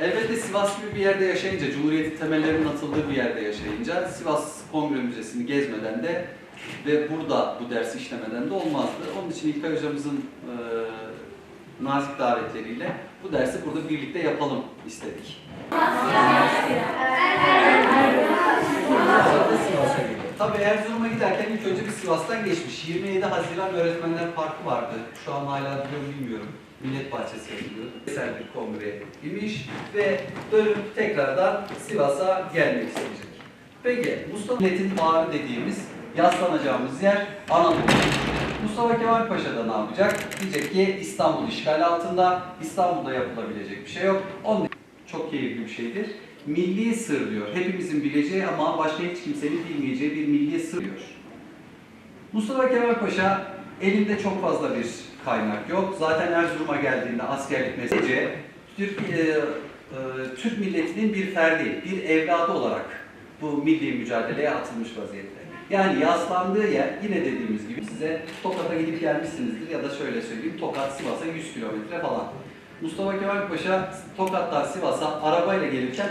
Elbette Sivas gibi bir yerde yaşayınca, Cumhuriyet'in temellerinin atıldığı bir yerde yaşayınca Sivas Kongre Müzesi'ni gezmeden de ve burada bu dersi işlemeden de olmazdı. Onun için İlkay hocamızın e, nazik davetleriyle bu dersi burada birlikte yapalım istedik. Tabii Erzurum'a giderken ilk önce bir Sivas'tan geçmiş. 27 Haziran Öğretmenler Parkı vardı. Şu an hala mu bilmiyorum. Millet Bahçesi yapılıyordu. Eser bir kongre imiş ve dönüp tekrardan Sivas'a gelmek isteyecek. Peki Mustafa Millet'in bağrı dediğimiz yaslanacağımız yer Anadolu. Mustafa Kemal Paşa da ne yapacak? Diyecek ki İstanbul işgal altında, İstanbul'da yapılabilecek bir şey yok. Onun çok keyifli bir şeydir. Milli sır diyor. Hepimizin bileceği ama başka hiç kimsenin bilmeyeceği bir milli sır diyor. Mustafa Kemal Paşa elinde çok fazla bir kaynak yok. Zaten Erzurum'a geldiğinde askerlik mesajı Türk, e, e, Türk milletinin bir ferdi, bir evladı olarak bu milli mücadeleye atılmış vaziyette. Yani yaslandığı yer yine dediğimiz gibi size Tokat'a gidip gelmişsinizdir ya da şöyle söyleyeyim Tokat Sivas'a 100 kilometre falan. Mustafa Kemal Paşa Tokat'tan Sivas'a arabayla gelirken